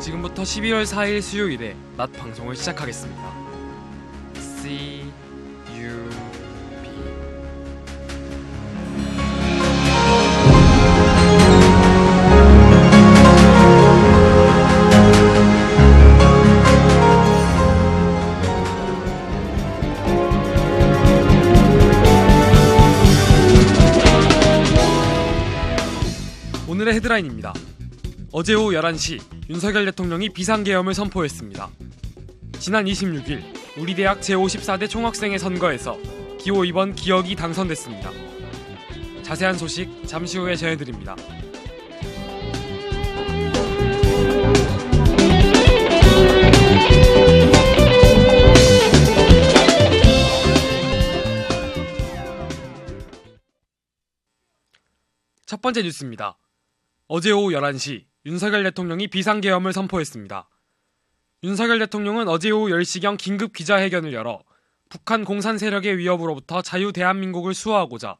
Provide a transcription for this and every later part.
지금부터 12월 4일 수요일에 낮 방송을 시작하겠습니다. C U B 오늘의 헤드라인입니다. 어제 오후 11시 윤석열 대통령이 비상계엄을 선포했습니다. 지난 26일 우리 대학 제54대 총학생회 선거에서 기호 2번 기억이 당선됐습니다. 자세한 소식 잠시 후에 전해드립니다. 첫 번째 뉴스입니다. 어제 오후 11시 윤석열 대통령이 비상계엄을 선포했습니다. 윤석열 대통령은 어제 오후 10시경 긴급 기자회견을 열어 북한 공산 세력의 위협으로부터 자유 대한민국을 수호하고자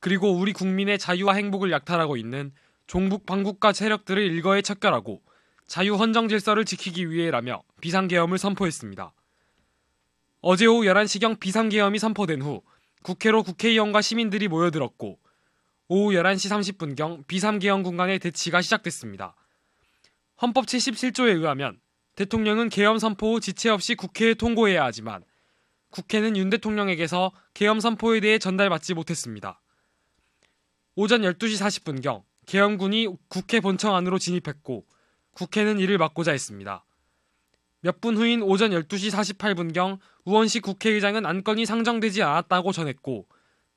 그리고 우리 국민의 자유와 행복을 약탈하고 있는 종북 반국가 세력들을 일거에 척결하고 자유 헌정 질서를 지키기 위해라며 비상계엄을 선포했습니다. 어제 오후 11시경 비상계엄이 선포된 후 국회로 국회의원과 시민들이 모여들었고 오후 11시 30분경 비상계엄 군간의 대치가 시작됐습니다. 헌법 77조에 의하면 대통령은 계엄 선포 후 지체 없이 국회에 통고해야 하지만 국회는 윤 대통령에게서 계엄 선포에 대해 전달받지 못했습니다. 오전 12시 40분경 계엄군이 국회 본청 안으로 진입했고 국회는 이를 막고자 했습니다. 몇 분 후인 오전 12시 48분경 우원식 국회의장은 안건이 상정되지 않았다고 전했고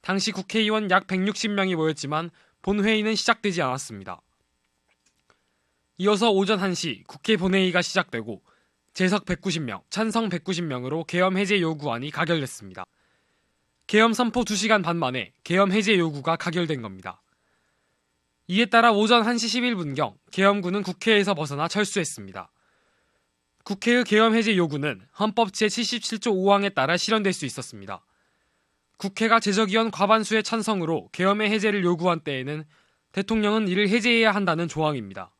당시 국회의원 약 160명이 모였지만 본회의는 시작되지 않았습니다. 이어서 오전 1시 국회 본회의가 시작되고 재석 190명, 찬성 190명으로 계엄 해제 요구안이 가결됐습니다. 계엄 선포 2시간 반 만에 계엄 해제 요구가 가결된 겁니다. 이에 따라 오전 1시 11분경 계엄군은 국회에서 벗어나 철수했습니다. 국회의 계엄 해제 요구는 헌법 제77조 5항에 따라 실현될 수 있었습니다. 국회가 제적위원 과반수의 찬성으로 계엄의 해제를 요구한 때에는 대통령은 이를 해제해야 한다는 조항입니다.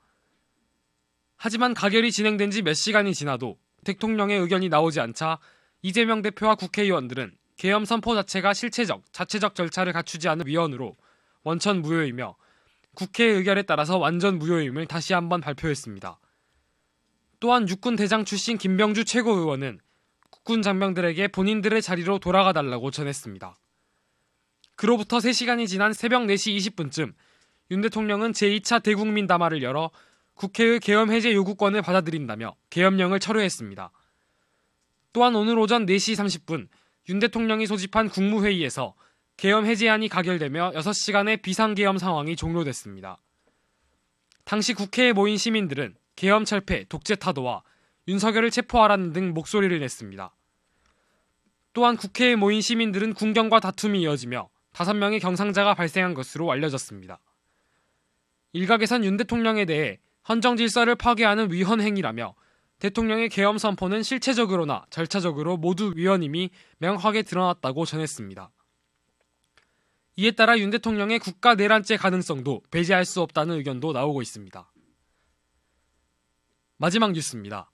하지만 가결이 진행된 지 몇 시간이 지나도 대통령의 의견이 나오지 않자 이재명 대표와 국회의원들은 계엄 선포 자체가 실체적, 자체적 절차를 갖추지 않은 위헌으로 원천 무효이며 국회 의결에 따라서 완전 무효임을 다시 한번 발표했습니다. 또한 육군 대장 출신 김병주 최고의원은 국 군 장병들에게 본인들의 자리로 돌아가 달라고 전했습니다. 그로부터 3시간이 지난 새벽 4시 20분쯤 윤 대통령은 제2차 대국민 담화를 열어 국회의 계엄 해제 요구권을 받아들인다며 계엄령을 철회했습니다. 또한 오늘 오전 4시 30분 윤 대통령이 소집한 국무회의에서 계엄 해제안이 가결되며 6시간의 비상계엄 상황이 종료됐습니다. 당시 국회에 모인 시민들은 계엄 철폐, 독재 타도와 윤석열을 체포하라는 등 목소리를 냈습니다. 또한 국회에 모인 시민들은 군경과 다툼이 이어지며 5명의 경상자가 발생한 것으로 알려졌습니다. 일각에선 윤 대통령에 대해 헌정 질서를 파괴하는 위헌 행위라며 대통령의 계엄 선포는 실체적으로나 절차적으로 모두 위헌임이 명확하게 드러났다고 전했습니다. 이에 따라 윤 대통령의 국가 내란죄 가능성도 배제할 수 없다는 의견도 나오고 있습니다. 마지막 뉴스입니다.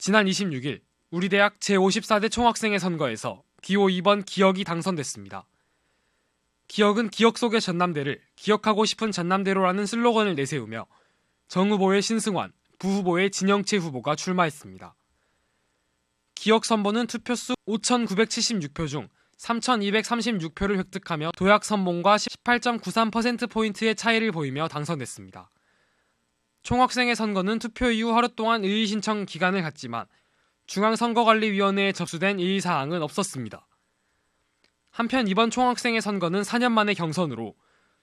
지난 26일 우리 대학 제54대 총학생회 선거에서 기호 2번 기억이 당선됐습니다. 기억은 기억 속의 전남대를 기억하고 싶은 전남대로라는 슬로건을 내세우며 정 후보의 신승환, 부 후보의 진영채 후보가 출마했습니다. 기억 선보는 투표수 5,976표 중 3,236표를 획득하며 도약 선봉과 18.93%포인트의 차이를 보이며 당선됐습니다. 총학생회 선거는 투표 이후 하루 동안 의의 신청 기간을 갖지만 중앙선거관리위원회에 접수된 이의 사항은 없었습니다. 한편 이번 총학생회 선거는 4년 만의 경선으로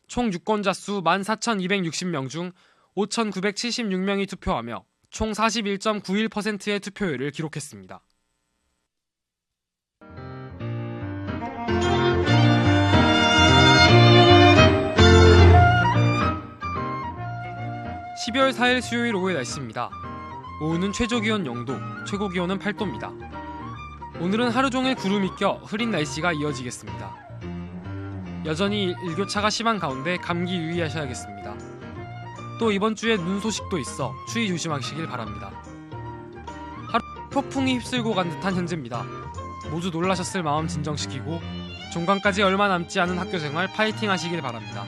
총 유권자 수 14,260명 중 5,976명이 투표하며 총 41.91%의 투표율을 기록했습니다. 12월 4일 수요일 오후의 날씨입니다. 오후는 최저기온 0도, 최고기온은 8도입니다. 오늘은 하루 종일 구름이 껴 흐린 날씨가 이어지겠습니다. 여전히 일교차가 심한 가운데 감기 유의하셔야겠습니다. 또 이번 주에 눈 소식도 있어 추위 조심하시길 바랍니다. 하루 폭풍이 휩쓸고 간 듯한 현재입니다. 모두 놀라셨을 마음 진정시키고 종강까지 얼마 남지 않은 학교 생활 파이팅 하시길 바랍니다.